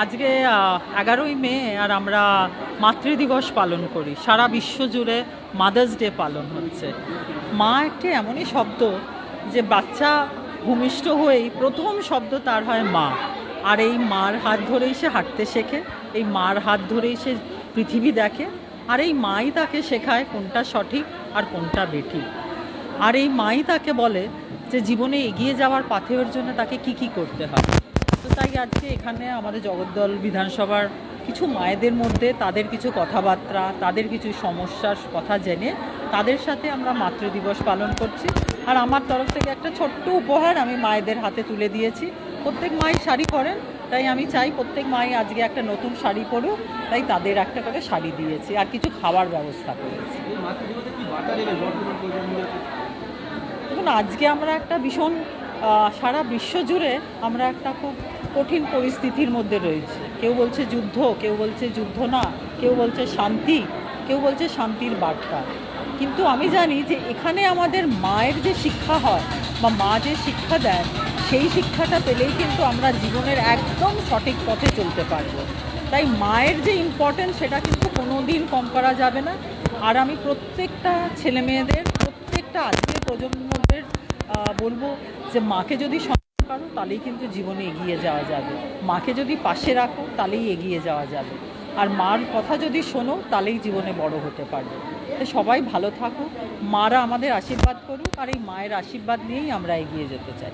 আজকে এগারোই মে আর আমরা মাতৃদিবস পালন করি। সারা বিশ্ব জুড়ে মাদার্স ডে পালন হচ্ছে। মা একটি এমনই শব্দ যে বাচ্চা ভূমিষ্ঠ হয়েই প্রথম শব্দ তার হয় মা। আর এই মার হাত ধরেই সে হাঁটতে শেখে, এই মার হাত ধরেই সে পৃথিবী দেখে, আর এই মাই তাকে শেখায় কোনটা সঠিক আর কোনটা বেঠিক। আর এই মাই তাকে বলে যে জীবনে এগিয়ে যাওয়ার পাথের জন্য তাকে কি কি করতে হয়। তো তাই আজকে এখানে আমাদের জগদ্দল বিধানসভার কিছু মায়েদের মধ্যে তাদের কিছু কথাবার্তা তাদের কিছু সমস্যার কথা জেনে তাদের সাথে আমরা মাতৃদিবস পালন করছি। আর আমার তরফ থেকে একটা ছোট্ট উপহার আমি মায়েদের হাতে তুলে দিয়েছি। প্রত্যেক মাই শাড়ি পরেন তাই আমি চাই প্রত্যেক মাই আজকে একটা নতুন শাড়ি পরুক তাই তাদের একটা করে শাড়ি দিয়েছি আর কিছু খাবার ব্যবস্থা করেছি। দেখুন আজকে আমরা একটা ভীষণ সারা বিশ্ব জুড়ে আমরা একটা খুব কঠিন পরিস্থিতির মধ্যে রয়েছে। কেউ বলছে যুদ্ধ, কেউ বলছে যুদ্ধ না, কেউ বলছে শান্তি, কেউ বলছে শান্তির বার্তা। কিন্তু আমি জানি যে এখানে আমাদের মায়ের যে শিক্ষা হয় বা মা যে শিক্ষা দেয় সেই শিক্ষাটা পেলেই কিন্তু আমরা জীবনের একদম সঠিক পথে চলতে পারব। তাই মায়ের যে ইম্পর্টেন্স সেটা কিন্তু কোনো দিন কম করা যাবে না। আর আমি প্রত্যেকটা ছেলে মেয়েদের প্রত্যেকটা আজকের প্রজন্মদের বলব যে মাকে যদি সম্মান করো তাহলেই কিন্তু জীবনে এগিয়ে যাওয়া যাবে। মাকে যদি পাশে রাখো, তাহলেই এগিয়ে যাওয়া যাবে। আর মার কথা যদি শোনো, তাহলেই জীবনে বড় হতে পারবে। তো সবাই ভালো থাকুক। মারা আমাদের আশীর্বাদ করুক, আর এই মায়ের আশীর্বাদ নিয়েই আমরা এগিয়ে যেতে চাই।